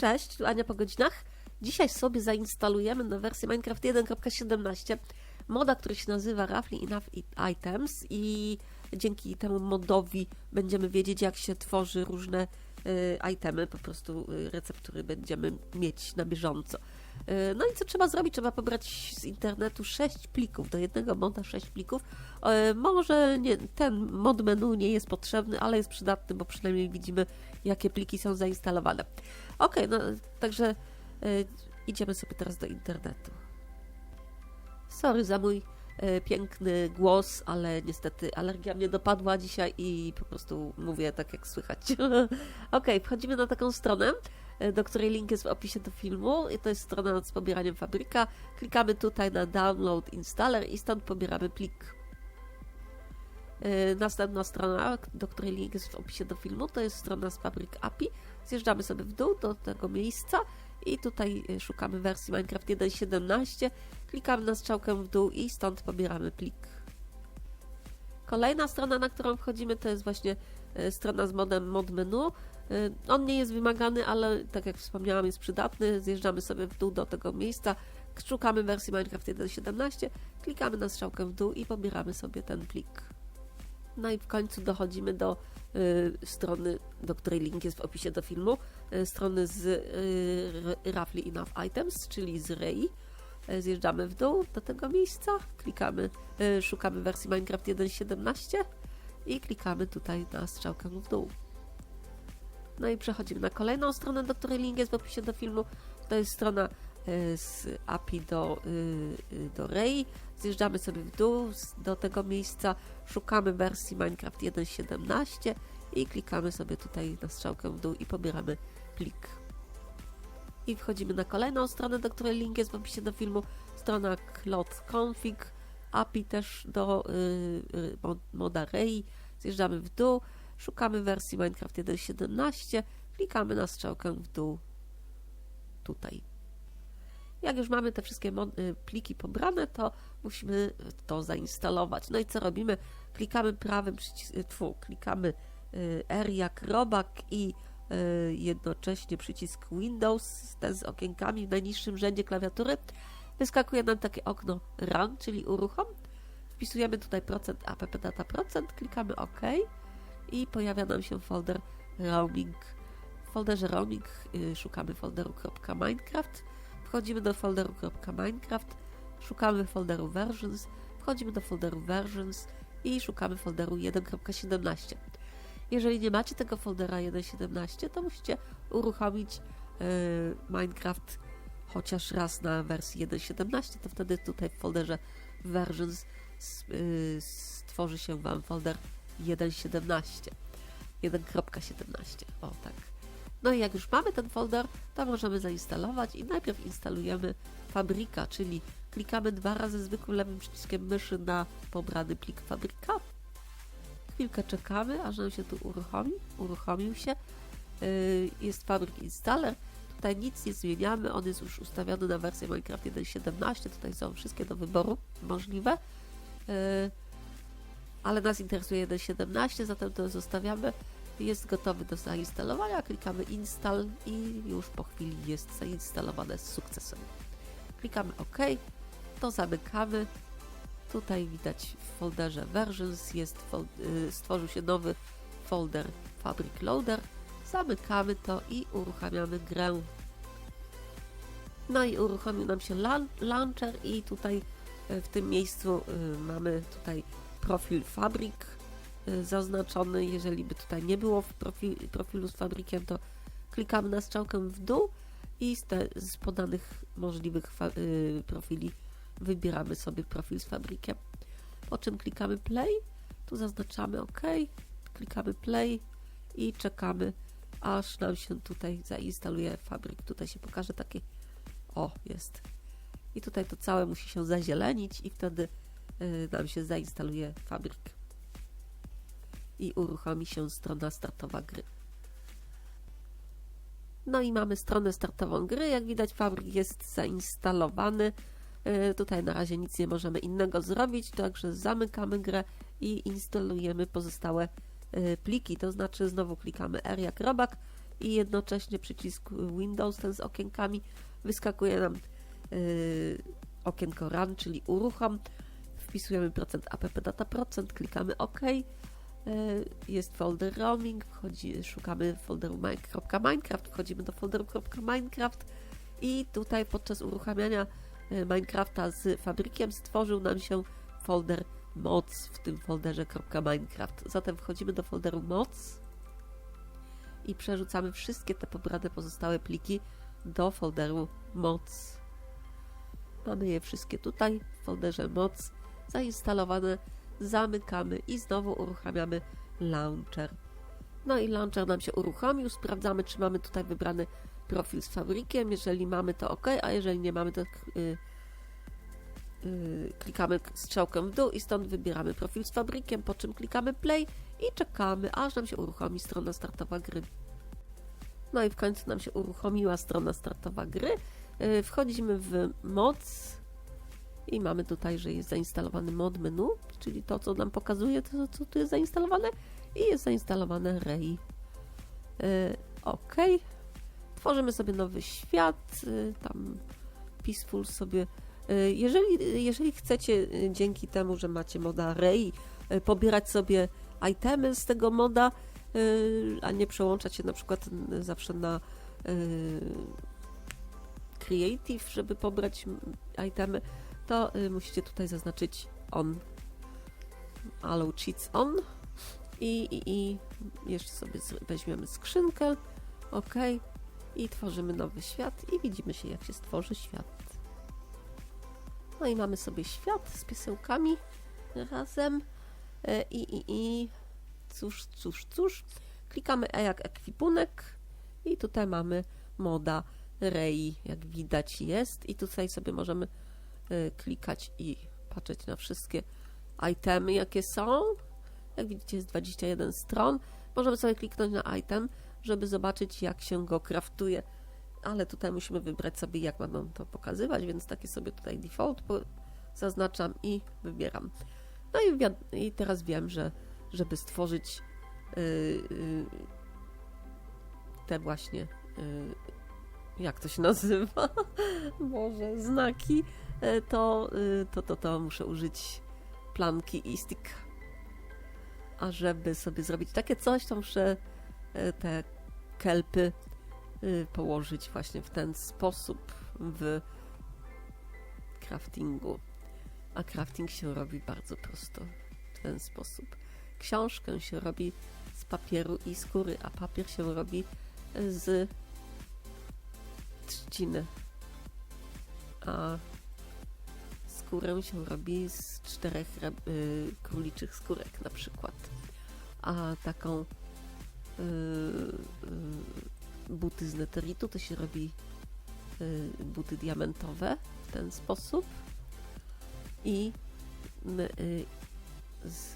Cześć, tu Ania po godzinach. Dzisiaj sobie zainstalujemy na wersję Minecraft 1.17 moda, który się nazywa Roughly Enough Items i dzięki temu modowi będziemy wiedzieć, jak się tworzy różne y, itemy, po prostu y, receptury będziemy mieć na bieżąco. Y, No i co trzeba zrobić? Trzeba pobrać z internetu 6 plików, do jednego moda 6 plików. Y, Może nie, ten mod menu nie jest potrzebny, ale jest przydatny, bo przynajmniej widzimy, jakie pliki są zainstalowane. Ok, no także y, idziemy sobie teraz do internetu. Sorry za mój e, piękny głos, ale niestety alergia mnie dopadła dzisiaj i po prostu mówię tak jak słychać. ok, wchodzimy na taką stronę, e, do której link jest w opisie do filmu. I to jest strona z pobieraniem fabryka. Klikamy tutaj na Download Installer i stąd pobieramy plik. E, Następna strona, do której link jest w opisie do filmu, to jest strona z Fabryk API. Zjeżdżamy sobie w dół do tego miejsca i tutaj e, szukamy wersji Minecraft 1.17, klikamy na strzałkę w dół i stąd pobieramy plik. Kolejna strona, na którą wchodzimy, to jest właśnie e, strona z modem mod menu. On nie jest wymagany, ale tak jak wspomniałam, jest przydatny. Zjeżdżamy sobie w dół do tego miejsca, szukamy wersji Minecraft 1.17, klikamy na strzałkę w dół i pobieramy sobie ten plik. No i w końcu dochodzimy do y, strony, do której link jest w opisie do filmu, y, strony z Roughly Enough Items, czyli z REI. Y, Zjeżdżamy w dół do tego miejsca, klikamy, szukamy wersji Minecraft 1.17 i klikamy tutaj na strzałkę w dół. No i przechodzimy na kolejną stronę, do której link jest w opisie do filmu. To jest strona z API do, y, y, do REI. Zjeżdżamy sobie w dół do tego miejsca, szukamy wersji Minecraft 1.17 i klikamy sobie tutaj na strzałkę w dół i pobieramy plik. I wchodzimy na kolejną stronę, do której link jest w opisie do filmu. Strona Cloud Config, API też do y, y, mod- moda REI. Zjeżdżamy w dół, szukamy wersji Minecraft 1.17, klikamy na strzałkę w dół tutaj. Jak już mamy te wszystkie y, pliki pobrane, to musimy to zainstalować. No i co robimy? Klikamy prawym przyciskiem, tfu, klikamy y, R jak robak i y, jednocześnie przycisk Windows, ten z okienkami w najniższym rzędzie klawiatury. Wyskakuje nam takie okno Run, czyli uruchom. Wpisujemy tutaj procent app data procent, klikamy OK i pojawia nam się folder roaming. W folderze roaming y, szukamy folderu .minecraft, wchodzimy do folderu .minecraft, szukamy folderu versions, wchodzimy do folderu versions i szukamy folderu 1.17. Jeżeli nie macie tego foldera 1.17, to musicie uruchomić y, Minecraft chociaż raz na wersji 1.17, to wtedy tutaj w folderze versions y, stworzy się Wam folder 1.17. 1.17. O tak. No i jak już mamy ten folder, to możemy zainstalować i najpierw instalujemy fabryka, czyli klikamy dwa razy zwykłym lewym przyciskiem myszy na pobrany plik fabryka. Chwilkę czekamy, aż nam się tu uruchomi. Uruchomił się. Yy, Jest fabryk installer. Tutaj nic nie zmieniamy, on jest już ustawiony na wersję Minecraft 1.17. Tutaj są wszystkie do wyboru możliwe. Yy, ale nas interesuje 1.17, zatem to zostawiamy. Jest gotowy do zainstalowania, klikamy install i już po chwili jest zainstalowane z sukcesem. Klikamy OK, to zamykamy. Tutaj widać w folderze versions jest y, stworzył się nowy folder Fabric Loader. Zamykamy to i uruchamiamy grę. No i uruchomił nam się launcher i tutaj y, w tym miejscu y, mamy tutaj profil Fabric zaznaczony. Jeżeli by tutaj nie było w profil, profilu z fabrykiem, to klikamy na strzałkę w dół i z, te, z podanych możliwych y, profili wybieramy sobie profil z fabrykiem. Po czym klikamy play, tu zaznaczamy OK, klikamy play i czekamy, aż nam się tutaj zainstaluje fabryk. Tutaj się pokaże taki, o jest. I tutaj to całe musi się zazielenić i wtedy y, nam się zainstaluje fabryk i uruchomi się strona startowa gry. No i mamy stronę startową gry. Jak widać, fabryk jest zainstalowany. Y, Tutaj na razie nic nie możemy innego zrobić, także zamykamy grę i instalujemy pozostałe y, pliki. To znaczy znowu klikamy R jak robak i jednocześnie przycisk Windows, ten z okienkami, wyskakuje nam yy, okienko Run, czyli uruchom. Wpisujemy procent app data procent, klikamy OK. Yy, Jest folder roaming, wchodzi, szukamy folderu min- .minecraft, wchodzimy do folderu .minecraft i tutaj podczas uruchamiania yy, Minecrafta z fabrykiem stworzył nam się folder moc w tym folderze .minecraft. Zatem wchodzimy do folderu moc i przerzucamy wszystkie te pobrane pozostałe pliki do folderu moc. Mamy je wszystkie tutaj w folderze moc zainstalowane. Zamykamy i znowu uruchamiamy launcher. No i launcher nam się uruchomił. Sprawdzamy, czy mamy tutaj wybrany profil z fabrykiem. Jeżeli mamy, to OK, a jeżeli nie mamy, to yy, yy, klikamy strzałkę w dół i stąd wybieramy profil z fabrykiem, po czym klikamy play i czekamy, aż nam się uruchomi strona startowa gry. No i w końcu nam się uruchomiła strona startowa gry. Yy, Wchodzimy w moc i mamy tutaj, że jest zainstalowany mod menu, czyli to, co nam pokazuje, to, co tu jest zainstalowane i jest zainstalowane Ray. Yy, OK. Tworzymy sobie nowy świat, yy, tam Peaceful sobie. Yy, Jeżeli, jeżeli chcecie yy, dzięki temu, że macie moda Ray, yy, pobierać sobie itemy z tego moda, yy, a nie przełączać się na przykład zawsze na yy, Creative, żeby pobrać itemy, to y, musicie tutaj zaznaczyć on. Allow cheats on. I, i, i jeszcze sobie weźmiemy skrzynkę. OK. I tworzymy nowy świat i widzimy się, jak się stworzy świat. No i mamy sobie świat z piesełkami razem. E, I, i, i cóż, cóż, cóż. Klikamy E jak ekwipunek i tutaj mamy moda Rei, jak widać jest. I tutaj sobie możemy klikać i patrzeć na wszystkie itemy, jakie są. Jak widzicie, jest 21 stron. Możemy sobie kliknąć na item, żeby zobaczyć, jak się go kraftuje. Ale tutaj musimy wybrać sobie, jak ma nam to pokazywać, więc takie sobie tutaj default zaznaczam i wybieram. No i, i teraz wiem, że żeby stworzyć y, y, te właśnie y, jak to się nazywa? Boże, znaki, to, y, to, to, to muszę użyć planki i stick. A żeby sobie zrobić takie coś, to muszę e, te kelpy y, położyć właśnie w ten sposób w craftingu. A crafting się robi bardzo prosto w ten sposób. Książkę się robi z papieru i skóry, a papier się robi z trzciny. A skórę się robi z czterech y, króliczych skórek na przykład. A taką y, y, buty z neteritu to się robi buty diamentowe w ten sposób i z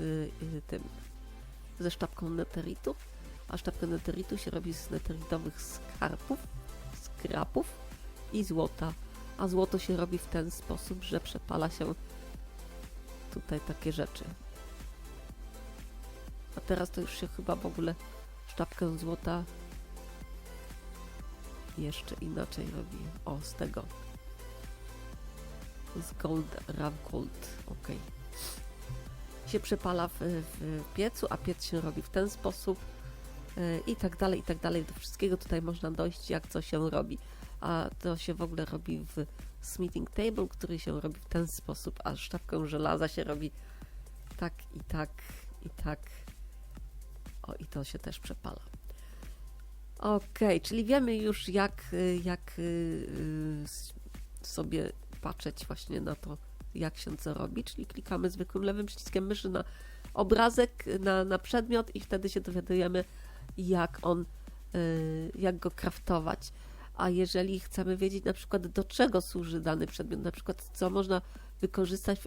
tym ze sztabką neteritu, a sztabkę neteritu się robi z neteritowych skarpów skrapów i złota. A złoto się robi w ten sposób, że przepala się tutaj takie rzeczy. A teraz to już się chyba w ogóle sztabkę złota jeszcze inaczej robi. O, z tego. Z gold, rough gold. Ok. Się przepala w, w piecu, a piec się robi w ten sposób y, i tak dalej, i tak dalej. Do wszystkiego tutaj można dojść, jak co się robi. A to się w ogóle robi w smithing table, który się robi w ten sposób, a sztabkę żelaza się robi tak i tak i tak. O, i to się też przepala. Okej, czyli wiemy już, jak, jak y, y, sobie patrzeć właśnie na to, jak się co robi, czyli klikamy zwykłym lewym przyciskiem myszy na obrazek, na, na przedmiot i wtedy się dowiadujemy, jak on, y, jak go kraftować. A jeżeli chcemy wiedzieć na przykład do czego służy dany przedmiot, na przykład co można wykorzystać w,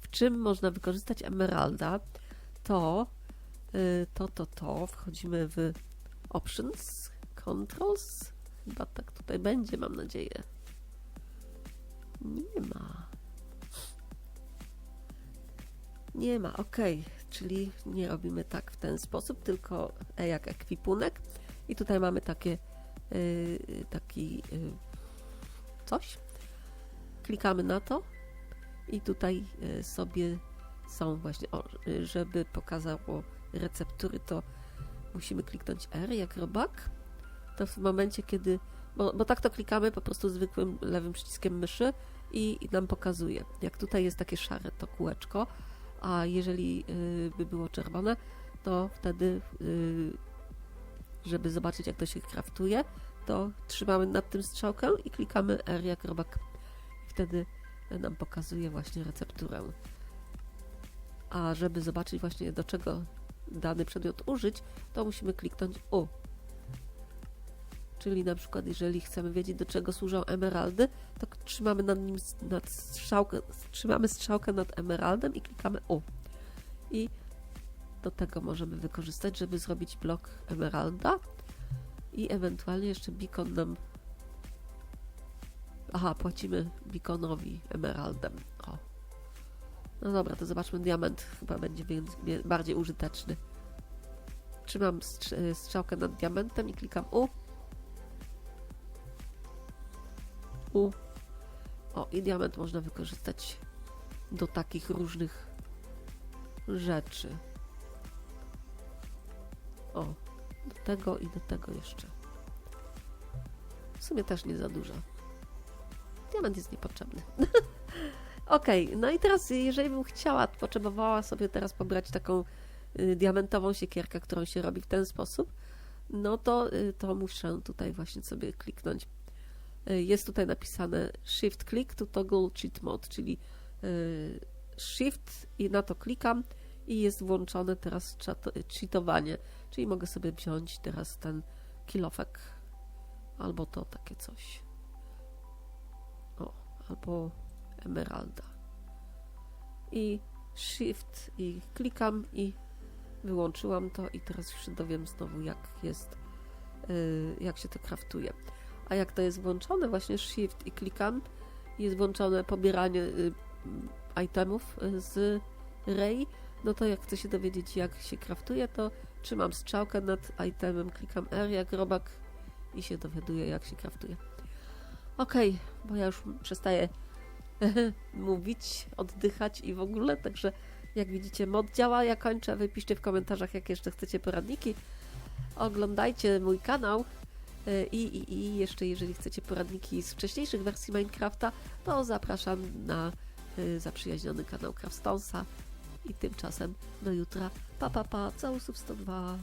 w czym można wykorzystać emeralda, to y, to, to, to wchodzimy w options, controls, chyba tak tutaj będzie, mam nadzieję. Nie ma. Nie ma, okej. czyli nie robimy tak w ten sposób, tylko E jak ekwipunek. I tutaj mamy takie, taki y, coś. Klikamy na to i tutaj y, sobie są właśnie, y, żeby pokazało receptury, to musimy kliknąć R jak robak. To w momencie, kiedy, bo, bo tak to klikamy po prostu zwykłym lewym przyciskiem myszy i, nam pokazuje. Jak tutaj jest takie szare to kółeczko, a jeżeli y, by było czerwone, to wtedy, y, żeby zobaczyć jak to się kraftuje, to trzymamy nad tym strzałkę i klikamy R jak robak. Wtedy nam pokazuje właśnie recepturę. A żeby zobaczyć właśnie do czego dany przedmiot użyć, to musimy kliknąć U. Czyli na przykład jeżeli chcemy wiedzieć do czego służą emeraldy, to trzymamy nad nim nad strzałkę, trzymamy strzałkę nad emeraldem i klikamy U. I do tego możemy wykorzystać, żeby zrobić blok emeralda i ewentualnie jeszcze beacon nam Aha, płacimy beaconowi emeraldem. O. No dobra, to zobaczmy diament. Chyba będzie bardziej użyteczny. Trzymam strz- strzałkę nad diamentem i klikam U. U. O, i diament można wykorzystać do takich różnych rzeczy. O, do tego i do tego jeszcze. W sumie też nie za dużo. Diament jest niepotrzebny. Okej, no i teraz, jeżeli bym chciała, potrzebowała sobie teraz pobrać taką y, diamentową siekierkę, którą się robi w ten sposób, no to, y, to muszę tutaj właśnie sobie kliknąć. Y, Jest tutaj napisane Shift Click to toggle cheat mode, czyli y, Shift i na to klikam i jest włączone teraz czat- cheatowanie, czyli mogę sobie wziąć teraz ten kilofek albo to takie coś. O, albo emeralda. I shift i klikam i wyłączyłam to i teraz już się dowiem znowu jak jest, yy, jak się to kraftuje. A jak to jest włączone, właśnie shift i klikam, jest włączone pobieranie y, itemów y, z Ray, no to jak chcę się dowiedzieć jak się kraftuje, to trzymam strzałkę nad itemem, klikam R jak robak i się dowiaduję jak się kraftuje. Okej, bo ja już przestaję mówić, oddychać i w ogóle, także jak widzicie mod działa, ja kończę, wypiszcie w komentarzach jak jeszcze chcecie poradniki, oglądajcie mój kanał. Y, i, i, i jeszcze jeżeli chcecie poradniki z wcześniejszych wersji Minecrafta, to zapraszam na y, zaprzyjaźniony kanał Craftstonesa i tymczasem do jutra, pa pa pa, całusów 102